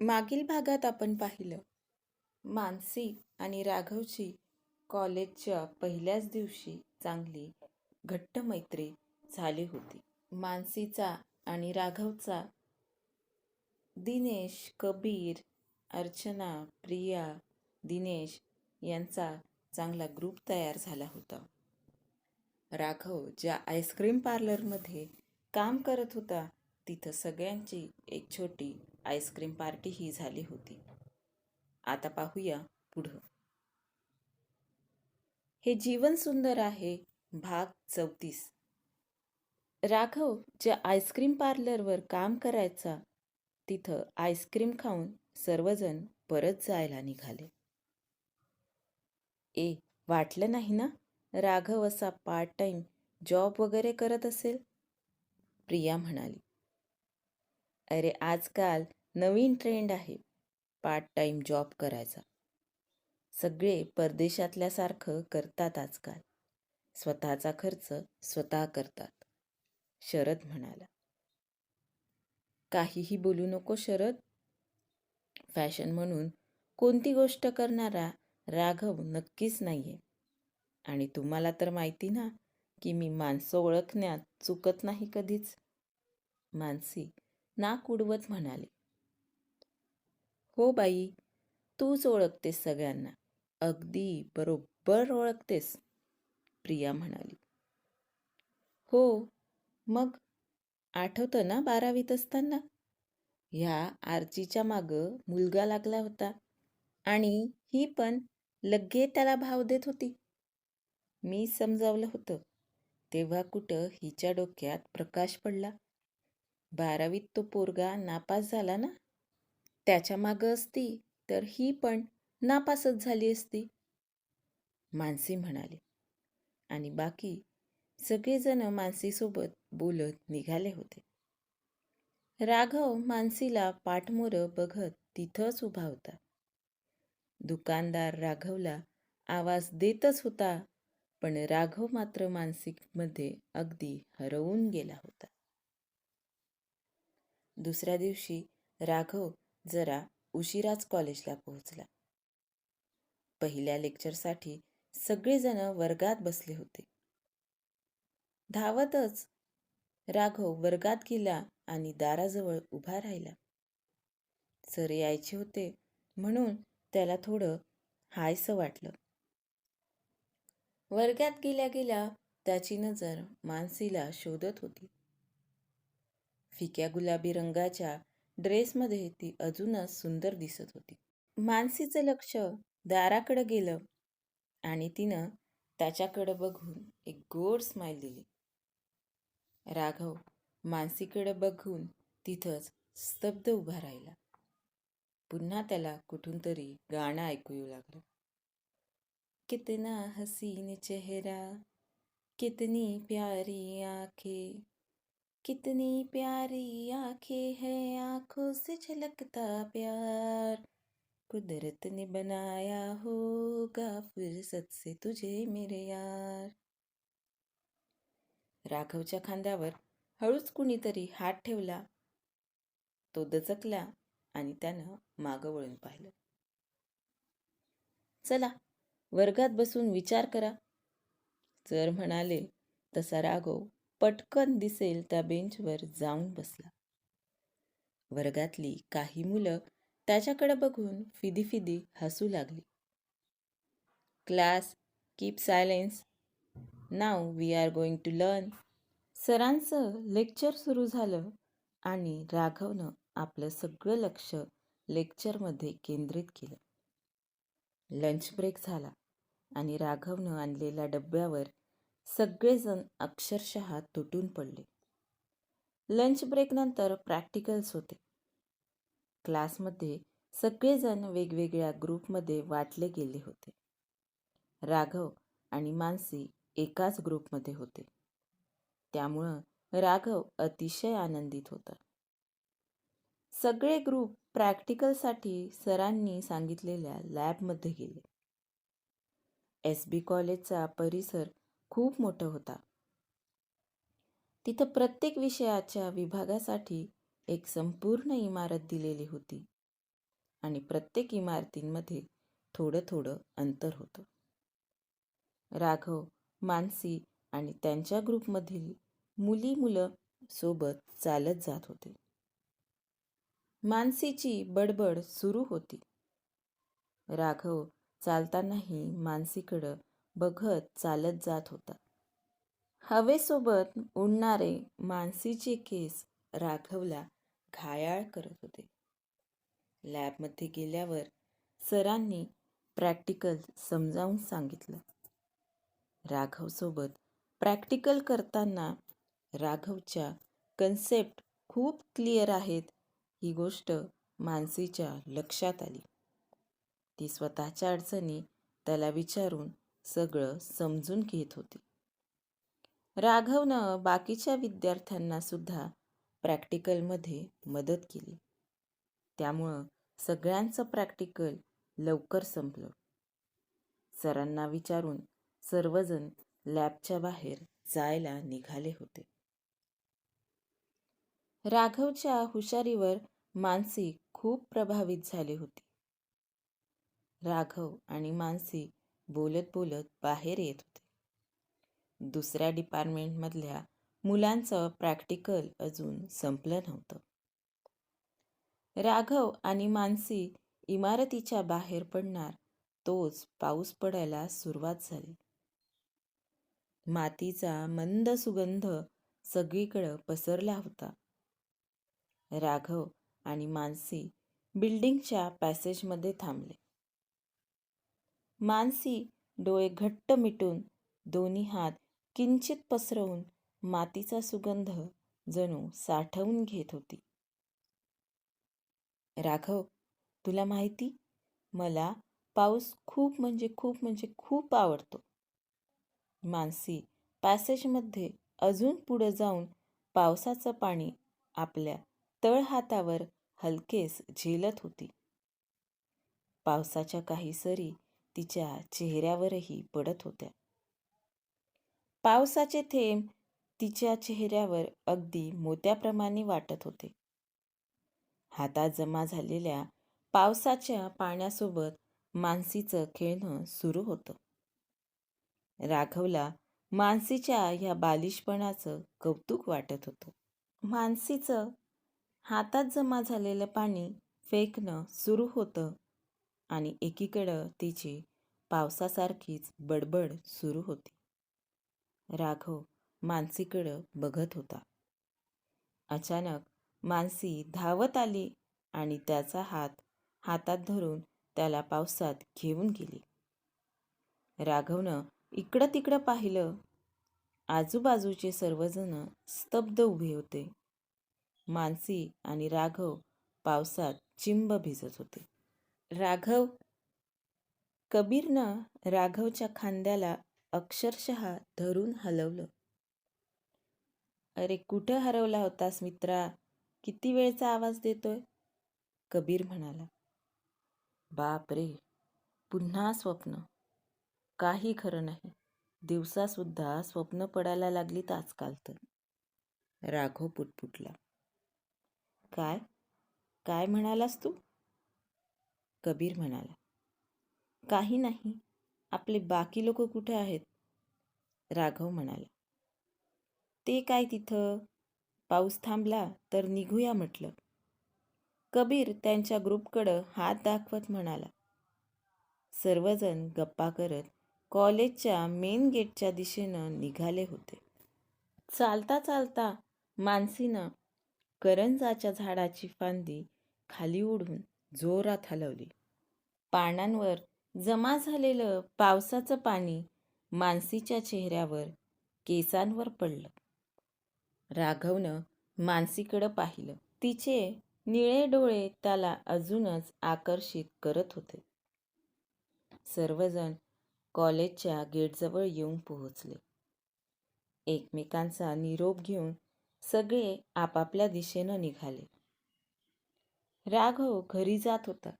मागील भागात आपण पाहिलं मानसी आणि राघवची कॉलेजच्या पहिल्याच दिवशी चांगली घट्ट मैत्री झाली होती. मानसीचा आणि राघवचा दिनेश कबीर अर्चना प्रिया दिनेश यांचा चांगला ग्रुप तयार झाला होता. राघव ज्या आईस्क्रीम पार्लरमध्ये काम करत होता तिथं सगळ्यांची एक छोटी आईस्क्रीम पार्टी ही झाली होती. आता पाहूया पुढं. हे जीवन सुंदर आहे भाग चौतीस. राघव ज्या आईस्क्रीम पार्लरवर काम करायचा तिथं आईस्क्रीम खाऊन सर्वजण परत जायला निघाले. ए वाटलं नाही ना? राघव असा पार्ट टाइम जॉब वगैरे करत असेल? प्रिया म्हणाली. अरे आजकाल नवीन ट्रेंड आहे. पार्ट टाईम जॉब करायचा. सगळे परदेशातल्यासारखं करतात आजकाल. स्वतःचा खर्च स्वतः करतात. शरद म्हणाला. काहीही बोलू नको शरद. फॅशन म्हणून कोणती गोष्ट करणारा राघव नक्कीच नाहीये. आणि तुम्हाला तर माहिती ना की मी माणसं ओळखण्यात चुकत नाही कधीच. मानसी नाक उडवत म्हणाले. हो बाई तूच ओळखतेस सगळ्यांना. अगदी बरोबर ओळखतेस प्रिया म्हणाली. हो मग आठवतं ना बारावीत असताना? ह्या आरचीच्या मागं मुलगा लागला होता आणि ही पण लगे त्याला भाव देत होती. मी समजावलं होतं तेव्हा कुठं हिच्या डोक्यात प्रकाश पडला. बारावीत तो पोरगा नापास झाला ना? त्याच्या मागं असती तर ही पण नापासच झाली असती. मानसी म्हणाले. आणि बाकी सगळेजण मानसीसोबत बोलत निघाले होते. राघव मानसीला पाठमोरं बघत तिथंच उभा होता. दुकानदार राघवला आवाज देतच होता पण राघव मात्र मानसिकमध्ये अगदी हरवून गेला होता. दुसऱ्या दिवशी राघव जरा उशिराच कॉलेजला पोहोचला. पहिल्या लेक्चरसाठी सगळेजण वर्गात बसले होते. धावतच राघव वर्गात गेला आणि दाराजवळ उभा राहिला. सर यायचे होते म्हणून त्याला थोडं हायसं वाटलं. वर्गात गेल्या गेल्या त्याची नजर मानसीला शोधत होती. फिक्या गुलाबी रंगाच्या ड्रेसमध्ये ती अजूनच सुंदर दिसत होती. मानसीचं लक्ष दाराकडं गेलं आणि तिनं त्याच्याकडं बघून एक गोड स्माईल दिली. राघव मानसीकडं बघून तिथंच स्तब्ध उभा राहिला. पुन्हा त्याला कुठून तरी गाणं ऐकू येऊ लागलं. कितना हसीन चेहरा कितनी प्यारी आंखें कितनी प्यारी आंखें है आंखों से झलकता प्यार। कुदरत ने बनाया होगा फुर्सत से तुझे मेरे यार। राघवच्या खांद्यावर हळूच कुणीतरी हात ठेवला. तो दचकला आणि त्यानं मागं वळून पाहिलं. चला वर्गात बसून विचार करा. सर म्हणाले तसा राघव पटकन दिसेल त्या बेंचवर जाऊन बसला. वर्गातली काही मुलं त्याच्याकडे बघून फिदी फिदी हसू लागली. Class keep silence. Now we are going to learn. सरांचं लेक्चर सुरू झालं आणि राघवनं आपलं सगळं लक्ष लेक्चरमध्ये केंद्रित केलं. लंच ब्रेक झाला आणि राघवनं आणलेल्या डब्यावर सगळेजण अक्षरशः तुटून पडले. लंच ब्रेकनंतर प्रॅक्टिकल्स होते. क्लासमध्ये सगळेजण वेगवेगळ्या ग्रुपमध्ये वाटले गेले होते. राघव आणि मानसी एकाच ग्रुपमध्ये होते. त्यामुळं राघव अतिशय आनंदित होता. सगळे ग्रुप प्रॅक्टिकलसाठी सरांनी सांगितलेल्या लॅबमध्ये गेले. एस बी कॉलेजचा परिसर खूप मोठा होता. तिथं प्रत्येक विषयाच्या विभागासाठी एक संपूर्ण इमारत दिलेली होती आणि प्रत्येक इमारतींमध्ये थोडं थोडं अंतर होतं. राघव मानसी आणि त्यांच्या ग्रुपमधील मुली मुलं सोबत चालत जात होते. मानसीची बडबड सुरू होती. राघव चालतानाही मानसीकडं बघत चालत जात होता. हवेसोबत उडणारे मानसीचे केस राघवला घायाळ करत होते. लॅबमध्ये गेल्यावर सरांनी प्रॅक्टिकल समजावून सांगितलं. राघवसोबत प्रॅक्टिकल करताना राघवच्या कन्सेप्ट खूप क्लिअर आहेत ही गोष्ट मानसीच्या लक्षात आली. ती स्वतःच्या अडचणी त्याला विचारून सगळं समजून घेत होती. राघवनं बाकीच्या विद्यार्थ्यांना सुद्धा प्रॅक्टिकलमध्ये मदत केली. त्यामुळं सगळ्यांचं प्रॅक्टिकल लवकर संपलं. सरांना विचारून सर्वजण लॅबच्या बाहेर जायला निघाले होते. राघवच्या हुशारीवर मानसी खूप प्रभावित झाली होती. राघव आणि मानसी बोलत बोलत बाहेर येत होते. दुसऱ्या डिपार्टमेंटमधल्या मुलांचं प्रॅक्टिकल अजून संपलं नव्हतं. राघव आणि मानसी इमारतीच्या बाहेर पडणार तोच पाऊस पडायला सुरुवात झाली. मातीचा मंद सुगंध सगळीकडं पसरला होता. राघव आणि मानसी बिल्डिंगच्या पॅसेजमध्ये थांबले. मानसी डोळे घट्ट मिटून दोन्ही हात किंचित पसरवून मातीचा सुगंध जणू साठवून घेत होती. राघव तुला माहिती? मला पाऊस खूप म्हणजे खूप म्हणजे खूप आवडतो. मानसी पॅसेजमध्ये अजून पुढं जाऊन पावसाचं पाणी आपल्या तळहातावर हलकेस झेलत होती. पावसाच्या काही सरी तिच्या चेहऱ्यावरही पडत होत्या. पावसाचे थेंब तिच्या चेहऱ्यावर अगदी मोत्याप्रमाणे वाटत होते. हातात जमा झालेल्या पावसाच्या पाण्यासोबत मानसीचं खेळणं सुरू होतं. राघवला मानसीच्या ह्या बालिशपणाचं कौतुक वाटत होतं. मानसीचं हातात जमा झालेलं पाणी फेकणं सुरू होतं आणि एकीकडं तिची पावसासारखीच बडबड सुरू होती. राघव मानसीकडं बघत होता. अचानक मानसी धावत आली आणि त्याचा हात हातात धरून त्याला पावसात घेऊन गेली. राघवनं इकडं तिकडं पाहिलं. आजूबाजूचे सर्वजण स्तब्ध उभे होते. मानसी आणि राघव पावसात चिंब भिजत होते. राघव कबीरनं राघवच्या खांद्याला अक्षरशः धरून हलवलं. अरे कुठं हरवला होतास मित्रा? किती वेळचा आवाज देतोय? कबीर म्हणाला. बाप रे पुन्हा स्वप्न. काही खरं नाही. दिवसासुद्धा स्वप्न पडायला लागलीत आजकाल तर. राघव पुटपुटला. काय? काय म्हणालास तू? कबीर म्हणाला. काही नाही. आपले बाकी लोक कुठे आहेत? राघव म्हणाला. ते काय तिथं? पाऊस थांबला तर निघूया म्हटलं. कबीर त्यांच्या ग्रुपकडं हात दाखवत म्हणाला. सर्वजण गप्पा करत कॉलेजच्या मेन गेटच्या दिशेनं निघाले होते. चालता चालता मानसीनं करंजाच्या झाडाची फांदी खाली उडून जोरात हलवली. पानांवर जमा झालेलं पावसाचं पाणी मानसीच्या चेहऱ्यावर केसांवर पडलं. राघवनं मानसीकडं पाहिलं. तिचे निळे डोळे त्याला अजूनच आकर्षित करत होते. सर्वजण कॉलेजच्या गेटजवळ येऊन पोहोचले. एकमेकांचा निरोप घेऊन सगळे आपापल्या दिशेनं निघाले. राघव घरी जात होता.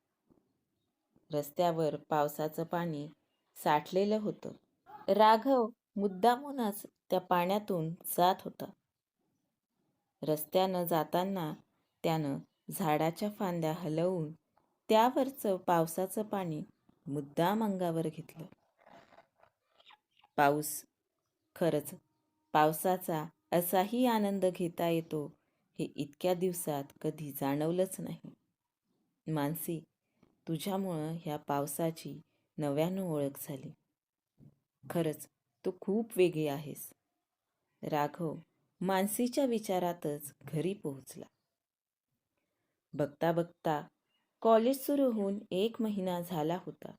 रस्त्यावर पावसाचं पाणी साठलेलं होतं. राघव मुद्दामूनच त्या पाण्यातून जात होता. रस्त्यानं जाताना त्यानं झाडाच्या फांद्या हलवून त्यावरचं पावसाचं पाणी मुद्दाम अंगावर घेतलं. पाऊस खरंच पावसाचा असाही आनंद घेता येतो हे इतक्या दिवसात कधी जाणवलंच नाही. मानसी तुझ्यामुळं ह्या पावसाची नव्यानं ओळख झाली. खरंच तू खूप वेगळी आहेस. राघव मानसीच्या विचारातच घरी पोहोचला. बघता बघता कॉलेज सुरू होऊन एक महिना झाला होता.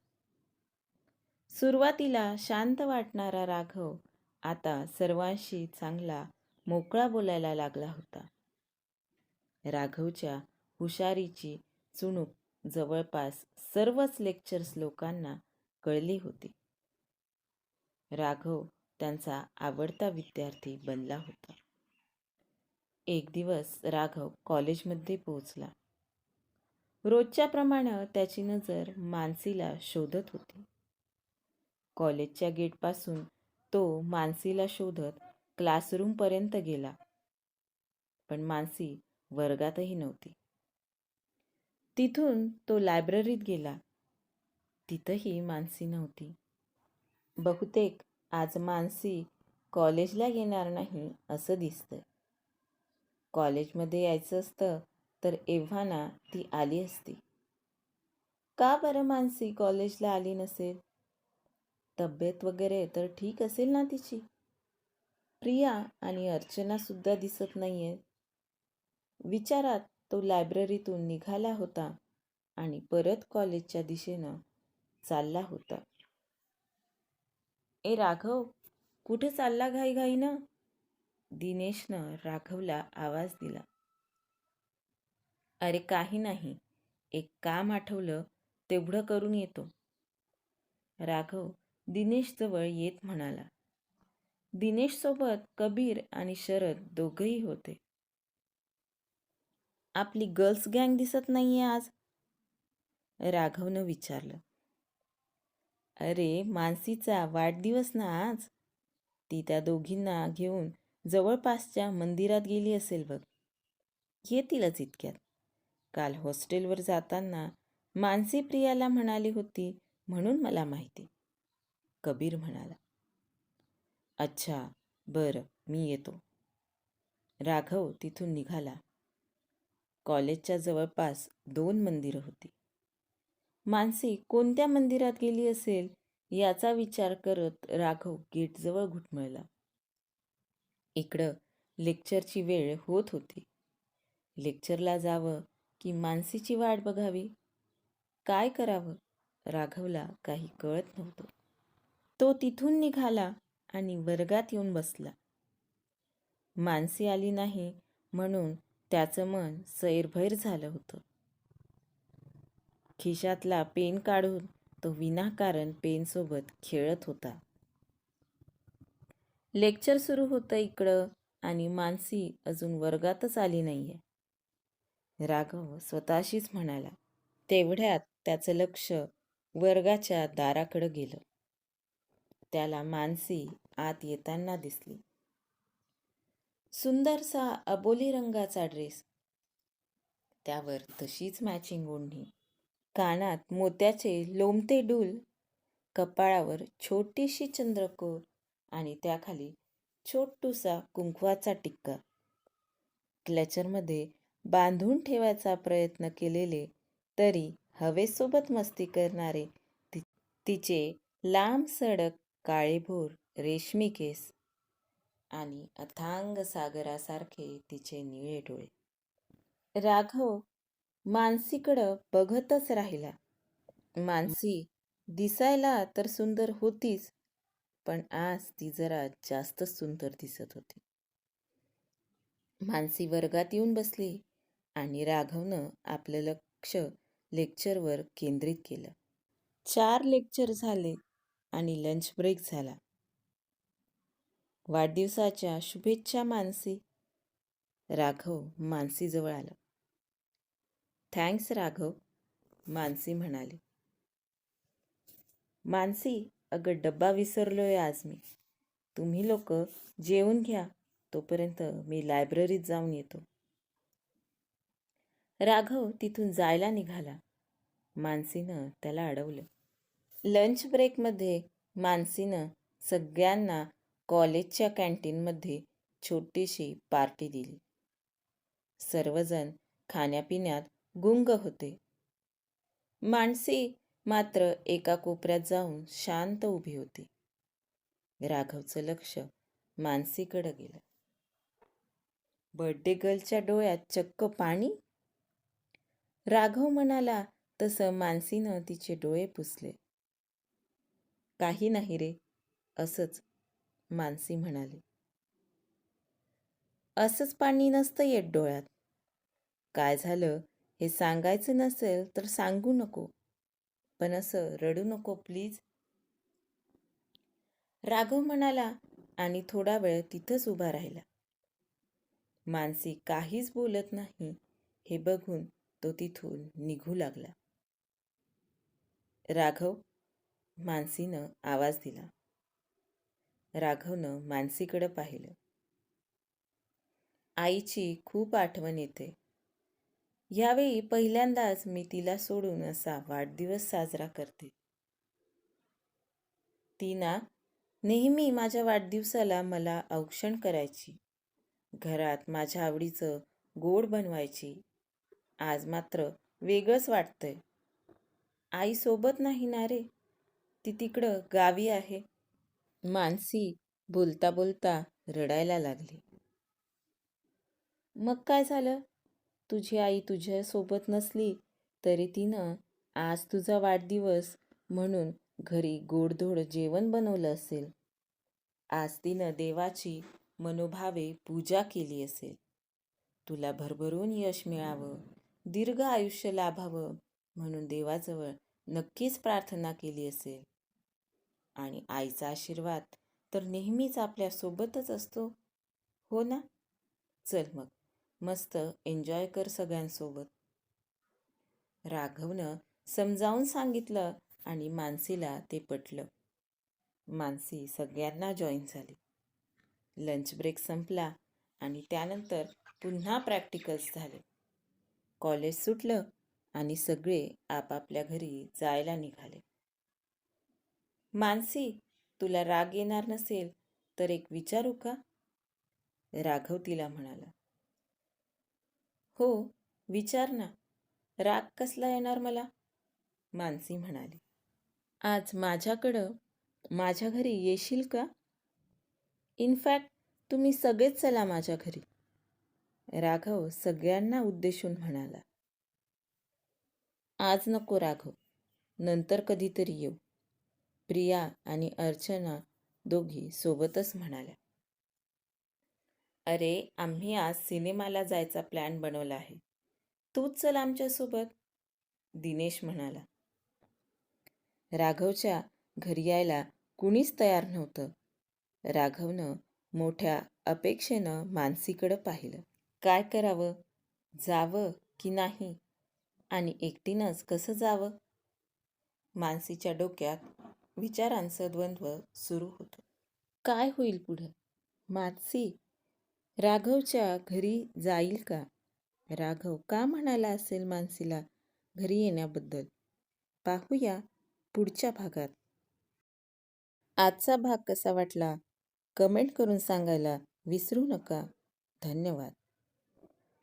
सुरुवातीला शांत वाटणारा राघव आता सर्वांशी चांगला मोकळा बोलायला लागला होता. राघवच्या हुशारीची चुणूक जवळपास सर्वच लेक्चर्स लोकांना कळली होती. राघव त्यांचा आवडता विद्यार्थी बनला होता. एक दिवस राघव कॉलेजमध्ये पोहोचला. रोजच्याप्रमाणे त्याची नजर मानसीला शोधत होती. कॉलेजच्या गेटपासून तो मानसीला शोधत क्लासरूमपर्यंत गेला. पण मानसी वर्गातही नव्हती. तिथून तो लायब्ररीत गेला. तिथंही मानसी नव्हती. बहुतेक आज मानसी कॉलेजला येणार नाही असं दिसतंय. कॉलेजमध्ये यायचं असतं तर एव्हाना ती आली असती. का बरं मानसी कॉलेजला आली नसेल? तब्येत वगैरे तर ठीक असेल ना तिची? प्रिया आणि अर्चना सुद्धा दिसत नाहीये विचारात तो लायब्ररीतून निघाला होता आणि परत कॉलेजच्या दिशेनं चालला होता. ए राघव कुठे चालला घाईघाईनं? दिनेशनं राघवला आवाज दिला. अरे काही नाही एक काम आठवलं तेवढं करून येतो. राघव दिनेशजवळ येत म्हणाला. दिनेशसोबत कबीर आणि शरद दोघंही होते. आपली गर्ल्स गँग दिसत नाहीये आज. राघवनं विचारलं. अरे मानसीचा वाढदिवस ना आज? ती त्या दोघींना घेऊन जवळपासच्या मंदिरात गेली असेल बघ. येतीलच इतक्यात. काल हॉस्टेलवर जाताना मानसी प्रियाला म्हणाली होती म्हणून मला माहिती. कबीर म्हणाला. अच्छा बरं मी येतो. राघव तिथून निघाला. कॉलेजच्या जवळपास दोन मंदिरं होती. मानसी कोणत्या मंदिरात गेली असेल याचा विचार करत राघव गेटजवळ घुटमळला. इकडं लेक्चरची वेळ होत होती. लेक्चरला जावं की मानसीची वाट बघावी? काय करावं? राघवला काही कळत नव्हतं. तो तिथून निघाला आणि वर्गात येऊन बसला. मानसी आली नाही म्हणून त्याचं मन सैरभैर झालं होतं. खिशातला पेन काढून तो विनाकारण पेनसोबत खेळत होता. लेक्चर सुरू होतं इकडं आणि मानसी अजून वर्गातच आली नाहीये. राघव स्वतःशीच म्हणाला तेवढ्यात त्याचं लक्ष वर्गाच्या दाराकडं गेलं. त्याला मानसी आत येताना दिसली. सुंदरसा अबोली रंगाचा ड्रेस त्यावर तशीच मॅचिंग ओढणी. कानात मोत्याचे लोमते डूल. कपाळावर छोटीशी चंद्रकोर आणि त्याखाली छोटूसा कुंकवाचा टिक्का. क्लचरमध्ये बांधून ठेवायचा प्रयत्न केलेले तरी हवेसोबत मस्ती करणारे ति तिचे लांब सडक काळेभोर रेशमी केस. आणि अथांग सागरासारखे तिचे निळे डोळे. राघव मानसीकडं बघतच राहिला. मानसी दिसायला तर सुंदर होतीच पण आज ती जरा जास्त सुंदर दिसत होती. मानसी वर्गात येऊन बसली आणि राघवनं आपलं लक्ष लेक्चरवर केंद्रित केलं. चार लेक्चर झाले आणि लंच ब्रेक झाला. वाढदिवसाच्या शुभेच्छा मानसी. राघव मानसीजवळ आलं. थँक्स राघव मानसी म्हणाली. मानसी अगं डब्बा विसरलोय आज मी. तुम्ही लोक जेवून घ्या तोपर्यंत मी लायब्ररीत जाऊन येतो. राघव तिथून जायला निघाला. मानसीनं त्याला अडवलं. लंच ब्रेकमध्ये मानसीनं सगळ्यांना कॉलेजच्या कॅन्टीनमध्ये छोटीशी पार्टी दिली. सर्वजण खाण्यापिण्यात गुंग होते. माणसे मात्र एका कोपऱ्यात जाऊन शांत उभी होती. राघवचं लक्ष मानसीकडं गेलं. बर्थडे गर्लच्या डोळ्यात चक्क पाणी? राघव म्हणाला तसं मानसीनं तिचे डोळे पुसले. काही नाही रे असंच मानसी म्हणाली. असंच पाणी नसतं येत डोळ्यात. काय झालं हे सांगायचं नसेल तर सांगू नको. पण असं रडू नको प्लीज. राघव म्हणाला आणि थोडा वेळ तिथंच उभा राहिला. मानसी काहीच बोलत नाही. हे बघून तो तिथून निघू लागला. राघव मानसीनं आवाज दिला. राघवनं मानसीकडं पाहिलं. आईची खूप आठवण येते. यावेळी पहिल्यांदाच मी तिला सोडून असा वाढदिवस साजरा करते. ती ना नेहमी माझ्या वाढदिवसाला मला औक्षण करायची. घरात माझ्या आवडीचं गोड बनवायची. आज मात्र वेगळंच वाटतंय. आई सोबत नाही ना रे? ती तिकडं गावी आहे. मानसी बोलता बोलता रडायला लागली. मग काय झालं? तुझी आई तुझ्यासोबत नसली तरी तिनं आज तुझा वाढदिवस म्हणून घरी गोडधोड जेवण बनवलं असेल. आज तिनं देवाची मनोभावे पूजा केली असेल. तुला भरभरून यश मिळावं दीर्घ आयुष्य लाभावं म्हणून देवाजवळ नक्कीच प्रार्थना केली असेल. आणि आईचा आशीर्वाद तर नेहमीच आपल्यासोबतच असतो. हो ना? चल मग. मस्त एन्जॉय कर सगळ्यांसोबत. राघवनं समजावून सांगितलं आणि मानसीला ते पटलं. मानसी सगळ्यांना जॉईन झाली. लंच ब्रेक संपला आणि त्यानंतर पुन्हा प्रॅक्टिकल्स झाले. कॉलेज सुटलं आणि सगळे आपापल्या घरी जायला निघाले. मानसी तुला राग येणार नसेल तर एक विचारू का? राघव तिला म्हणाला. हो विचार ना. राग कसला येणार मला? मानसी म्हणाली. आज माझ्याकडं माझ्या घरी येशील का? इनफॅक्ट तुम्ही सगळेच चला माझ्या घरी. राघव सगळ्यांना उद्देशून म्हणाला. आज नको राघव नंतर कधीतरी येऊ. प्रिया आणि अर्चना दोघी सोबतच म्हणाल्या. अरे आम्ही आज सिनेमाला जायचा प्लॅन बनवला आहे. तूच चल आमच्यासोबत. दिनेश म्हणाला. राघवच्या घरी यायला कुणीच तयार नव्हतं. राघवनं मोठ्या अपेक्षेनं मानसीकडं पाहिलं. काय करावं? जावं की नाही? आणि एकटीनंच कसं जावं? मानसीच्या डोक्यात विचारांचं द्वंद्व सुरू होतं. काय होईल पुढं? मातसी राघवच्या घरी जाईल का? राघव का म्हणाला असेल मानसीला घरी येण्याबद्दल? पाहूया पुढच्या भागात. आजचा भाग कसा वाटला? कमेंट करून सांगायला विसरू नका. धन्यवाद.